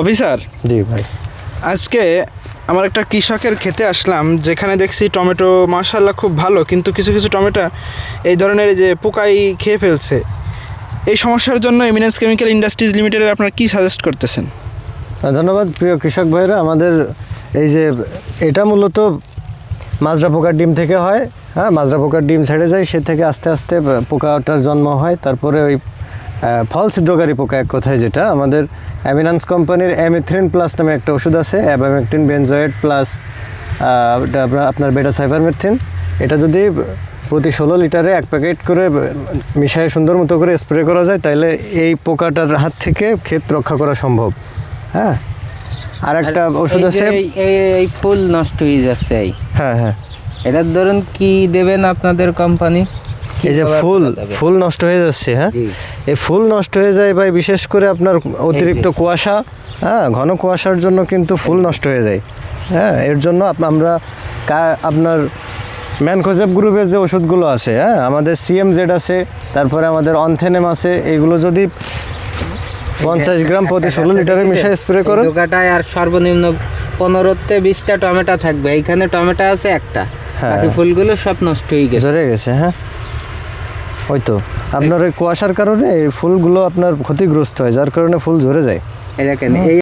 Officer? জি ভাই। আজকে আমার একটা কৃষকের খেতে আসলাম যেখানে দেখছি টমেটো মাশাল্লাহ খুব ভালো কিন্তু কিছু কিছু টমেটো এই ধরনের যে পোকাই খেয়ে ফেলছে। এই সমস্যার জন্য এমিনেন্স কেমিক্যাল ইন্ডাস্ট্রিজ লিমিটেডের আপনারা কী সাজেস্ট করতেছেন? ধন্যবাদ প্রিয় কৃষক ভাইরা। আমাদের এই যে এটা মূলত মাজরা পোকার ডিম থেকে হয়। হ্যাঁ মাজরা পোকার ডিম ছেড়ে যায় সে থেকে আস্তে আস্তে পোকাটার জন্ম হয়। তারপরে ওই ফলস ড্রোগারি পোকা এক কথায় যেটা আমাদের অ্যামিনান্স কোম্পানির অ্যামিথ্রিন প্লাস নামে একটা ওষুধ আছে অ্যাবামেকটিন বেনজয়েড প্লাস আপনার বেটা সাইফারমেথ্রিন এটা যদি প্রতি ষোলো লিটারে এক প্যাকেট করে মিশিয়ে সুন্দর মতো করে স্প্রে করা যায় তাহলে এই পোকাটার হাত থেকে ক্ষেত রক্ষা করা সম্ভব। হ্যাঁ? আর একটা ওষুধ আছে এই- ফুল নষ্ট হয়ে যাচ্ছে এই। হ্যাঁ হ্যাঁ। এটার ধরুন কি দেবেন আপনাদের কোম্পানি এই যে ফুল ফুল নষ্ট হয়ে যাচ্ছে হ্যাঁ? এই ফুল নষ্ট হয়ে যায় ভাই বিশেষ করে আপনার অতিরিক্ত কুয়াশা হ্যাঁ? ঘন কুয়াশার জন্য কিন্তু ফুল নষ্ট হয়ে যায় হ্যাঁ? এর জন্য আমরা আপনার ম্যানকোজেব গ্রুপের যে ওষুধগুলো আছে হ্যাঁ? আমাদের সিএম জেড আছে তারপরে আমাদের অনথেনেম আছে এগুলো যদি পঞ্চাশ গ্রাম প্রতি ষোলো লিটারে মিশিয়ে স্প্রে এই করেন। ডোকাটায় আর সর্বনিম্ন পনেরোতে বিশটা টমেটো থাকবে। এইখানে টমেটো আছে একটা। হ্যাঁ। বাকি ফুলগুলো সব নষ্ট হয়ে গেছে। ঝরে গেছে হ্যাঁ? ওই তো, আপনার কুয়াশার কারণে ফুলগুলো আপনার ক্ষতিগ্রস্ত হয়, যার কারণে ফুল ঝরে যায়। এটা কেন এই